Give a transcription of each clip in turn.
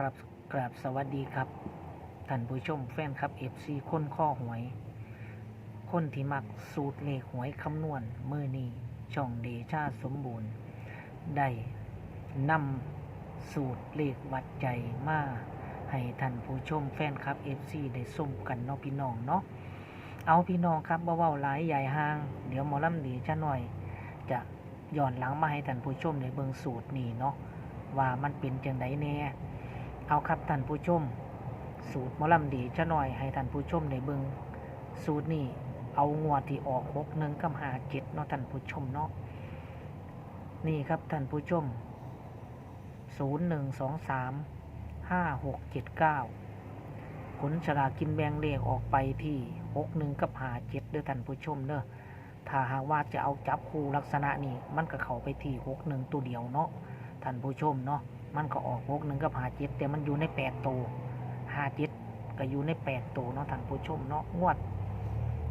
ครับกราบสวัสดีครับท่านผู้ชมแฟนครับเอฟซีคนข้อหวย คนที่มักสูตรเลขหวยคำนวณมือนี้ช่องเดชาสมบูรณ์ ได้นำสูตรเลขวัดใจมาให้ท่านผู้ชมแฟนครับเอฟซีได้ส้มกันเนาะพี่น้องเนาะเอาพี่น้องครับเบาๆหลายใหญ่ห้าง เดี๋ยวหมอลำเดีจะหน่อย จะย้อนหลังมาให้ท่านผู้ชมในเบิงสูตรนี้เนาะว่ามันเป็นจังไดแน่ เอาครับท่านผู้ชม สูตรมอลำดีจะหน่อยให้ท่านผู้ชมในเบิงสูตรนี้เอางวดที่ออกหกหนึ่งกับหาเจ็ดเนาะท่านผู้ชมเนาะนี่ครับท่านผู้ชมศูนย์หนึ่งสองสามห้าหกเจ็ดเก้าผลฉลากินแบงเลขออกไปที่หกหนึ่งกับหาเจ็ดเด้อท่านผู้ชมเด้อถ้าหากว่าจะเอาจับคู่ลักษณะนี้มันก็เข้าไปที่หกหนึ่งตัวเดียวเนาะท่านผู้ชมเนาะ มันก็ออกหกหนึ่งกับหาเจ็ดแต่มันอยู่ในแปดตัวหาเจ็ดก็อยู่ในแปดตัวเนาะท่านผู้ชมเนาะงวด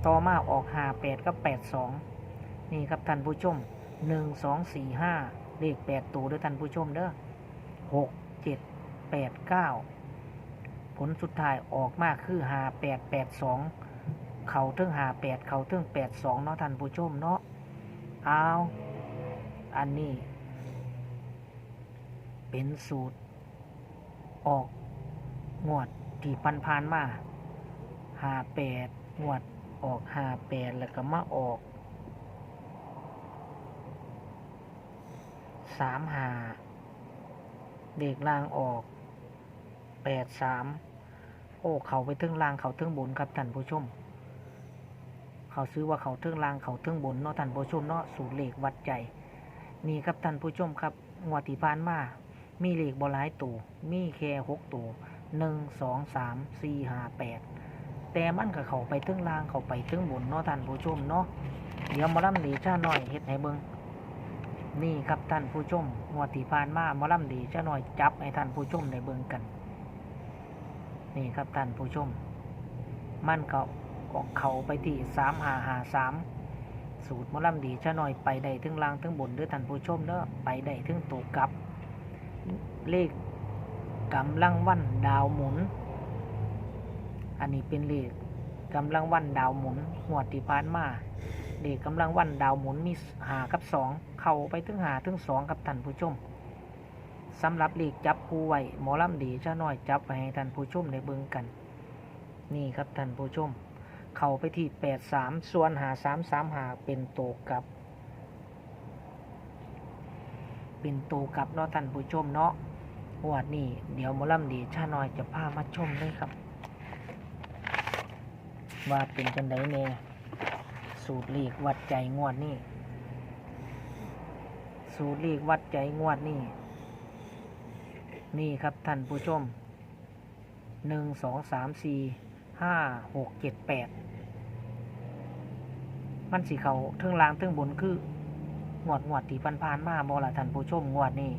ต่อมาออกหาแปดกับแปดสองนี่ครับท่านผู้ชมหนึ่งสองสี่ห้าเลขแปดตัวด้อท่านผู้ชมเด้อหกเจ็ดแปดเก้าผลสุดท้ายออกมาคือหาแปดแปดสองเขาถึงหาแปดเขาถึงแปดสองเนาะท่านผู้ชมเนาะเอาอันนี้ เป็นสูตร ออกงวดที่พันพานมาหาแปดงวดออกหาแปดแล้วก็มาออกสามหาเด็กล่างออกแปดสามโอ้เขาไปถึงล่างเขาถึงบนครับท่านผู้ชม เขาซื้อว่าเขาถึงล่างเขาถึงบนเนาะท่านผู้ชมเนาะสูตรเหลขวัดใจนี่ครับท่านผู้ชมครับงวดที่ผ่านมา มีเลขบหลายตัวมีแค่หกตัวหนึ่งสองสามสี่ห้าแปดแต่มันก็เขาไปถึงล่างเขาไปถึงบนเนาะท่านผู้ชมเนาะเดี๋ยวมาล่ำดีชาหน่อยเฮ็ดให้เบิงนี่ครับท่านผู้ชมงวดที่ผ่านมามาล่ำดีชาหน่อยจับให้ท่านผู้ชมได้เบิงกัน นี่ครับท่านผู้ชม มันก็ออกเขาไปที่สามห้าห้าสามสูตรมอลำดีชาหน่อยไปได้ถึงล่างถึงบนด้อท่านผู้ชมเด้อไปได้ถึงตัวกลับ เลขกำลังวันดาวหมุน อันนี้เป็นเลขกำลังวันดาวหมุนหัวดที่ผ่านมาเลขกำลังวันดาวหมุนมีหากับสองเข้าไปถึงหาถึงสองกับท่านผู้ชมสำหรับเลขจับคู่ไว้หมอลำดีจะน้อยจับไปให้ท่านผู้ชมในเบิ่งกัน นี่ครับท่านผู้ชม เข้าไปที่แปดสามส่วนหาสามสามหาเป็นโตกับ เป็นโตกลับเนาะท่านผู้ชมเนาะงวดนี้เดี๋ยวหมอลำดีชาน้อยจะพามาชมเลยครับ ว่าเป็นจังไดแน่สูตรเลขวัดใจงวดนี้สูตรเลขวัดใจงวดนี้นี่ครับท่านผู้ชมหนึ่งสองสามสี่ห้าหกเจ็ดแปดมันสีเขาเทิงล่างเทิงบนคือ งวดงวดที่พันๆมาบอละท่านผู้ชมงวดนี้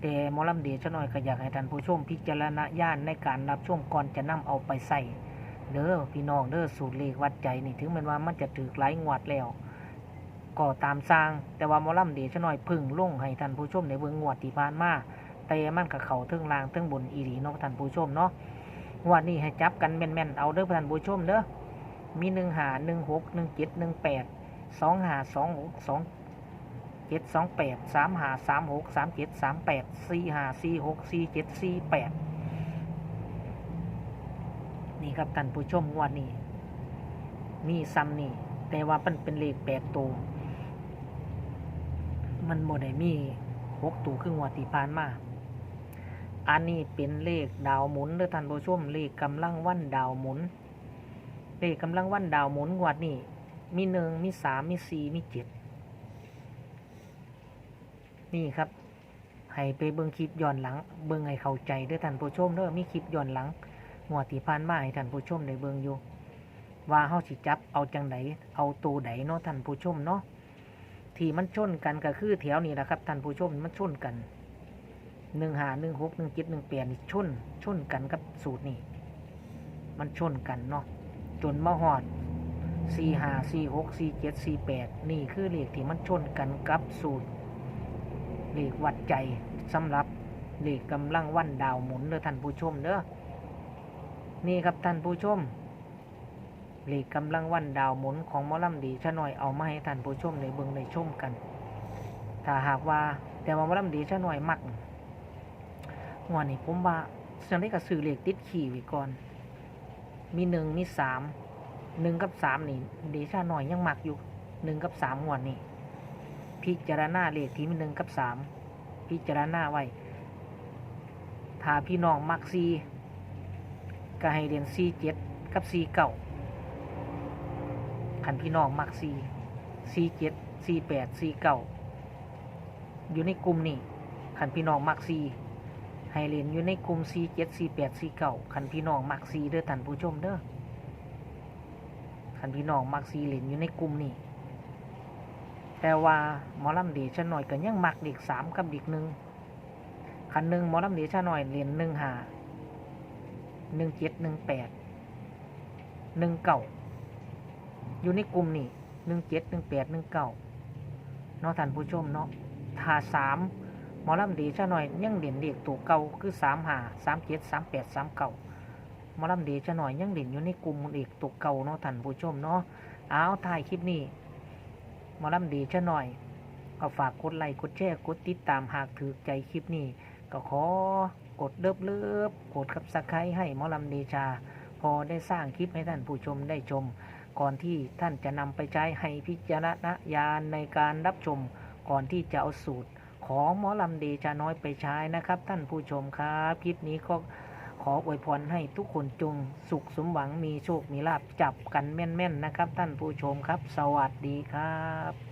แต่มอลำเดียชน่อยก็อยากให้ท่านผู้ชมพิจารณาญาณในการรับชมก่อนจะนำเอาไปใส่เด้อพี่น้องเด้อสูตรเลขวัดใจนี่ถึงแมันว่ามันจะถือหลายงวดแล้วก็ตามสร้าง แต่ว่ามอลำเดียชน่อยพึ่งลงให้ท่านผู้ชมในเบื้องงวดที่ผ่านมาแต่มันกับเขาเทิงลางเทิงบนอีหลีเนาะท่านผู้ชมเนาะงวดนี้ให้จับกันแม่นๆเอาเด้อท่านผู้ชมเด้อมีหนึ่งหาหนึ่งหกหนึ่งเจ็ดหนึ่งแปด สองหาสองหกสองเจ็ดสองแปดสามหาสามหกสามเจ็ดสามแปดสี่หาสี่หกสี่เจ็ดสี่แปดนี่ครับท่านผู้ชมงวดนี้ มีซ้ำนี่แต่ว่ามันเป็นเลขแปดตัวมันโมได้มีหกตัวครึ่งวัดที่ผ่านมา อันนี้เป็นเลขดาวหมุนเด้อท่านผู้ชมเลขกำลังวันดาวหมุน เลขกำลังวันดาวหมุนงวดนี้ มีหนึ่งมีสามมีสี่มีเจ็ดนี่ครับให้ไปเบิ่งคลิปย้อนหลัง เบิ่งให้เข้าใจด้อท่านผู้ชมเด้อมีคลิปย้อนหลังงวดที่ผ่านมาให้ท่านผู้ชมได้เบิ่งอยู่ ว่าเฮาสิจับเอาจังไดเอาตัวใดเนาะท่านผู้ชมเนาะที่มันชนกันก็คือแถวนี้แหละครับท่านผู้ชมมันชนกันหนึ่งหาหนึ่งหกหนึ่งเจ็ดหนึ่งแปดนี่ชนชนกันกับสูตรนี่มันชนกันเนาะจนมาหอด สี่หาสี่หกสี่เจ็ดสี่แปดนี่คือเลขที่มันชนกันกับสูตร เลขวัดใจสำหรับเลขกำลังวันดาวหมุนเด้อท่านผู้ชมเด้อนี่ครับท่านผู้ชมเลขกำลังวันดาวหมุนของมอลำดีชะหน่อยเอามาให้ท่านผู้ชมในเบิ่งในชมกัน ถ้าหากว่าแต่ว่ามอลำดีชะหน่อยมักงวดนี้ผมว่าจังได้กับซื้อเลขติดขี่ไว้ก่อน มีหนึ่งมีสาม หนึ่งกับสามนี่ดีชาหน่อยยังหมักอยู่หนึ่งกับสามงวดนี่พิจารณาเลขที่มีหนึ่งกับสามพิจารณาไว้ถ้าพี่น้องมักซีก็ให้เรียนซีเจ็ดกับซีเก่าขันพี่น้องมักซีซีเจ็ดซีแปดซีเก่าอยู่ในกลุ่มนี่ขันพี่น้องมักซีให้เรียนอยู่ในกลุ่มซีเจ็ดซีแปดซีเก่าขันพี่น้องมักซีเด้อท่านผู้ชมเด้อ ขันพี่น้องมักซีเรียนอยู่ในกลุ่มนี่แต่ว่าหมอลำเดชะหน่อยก็ยังมักเด็กสามกับเด็กหนึ่งคันหนึ่งหมอลำเดชาหน่อยเหรียญหนึ่งหาหนึ่งเจ็ดหนึ่งแปดหนึ่งเก่าอยู่ในกลุ่มนี่หนึ่งเจ็ดหนึ่งแปดหนึ่งเก่าเนาะท่านผู้ชมเนาะถ้าสามหมอลำเดชาหน่อยยังเหรียญเด็กตัวเก่าคือสามหาสามเจ็ดสามแปดสามเก่า มอลำเดชาหน่อยยังหรียญอยู่ในกลุ่มเด็กตัวเก่าเนาะท่านผู้ชมเนาะเอาถ่ายคลิปนี้หมอลำเดชาหน่อย ก็ฝากกดไลค์กดแชร์กดติดตามหากถือใจคลิปนี้ ก็ขอกดเลิบเลิบกดกับสไครให้หมอลำเดชา พอได้สร้างคลิปให้ท่านผู้ชมได้ชม ก่อนที่ท่านจะนำไปใช้ให้พิจารณญาณในการรับชม ก่อนที่จะเอาสูตร ของหมอลำเดชาน้อยไปใช้นะครับ ท่านผู้ชมครับ คลิปนี้ก็ ขออวยพรให้ทุกคนจงสุขสมหวังมีโชคมีลาบจับกันแม่นๆนะครับ ท่านผู้ชมครับ สวัสดีครับ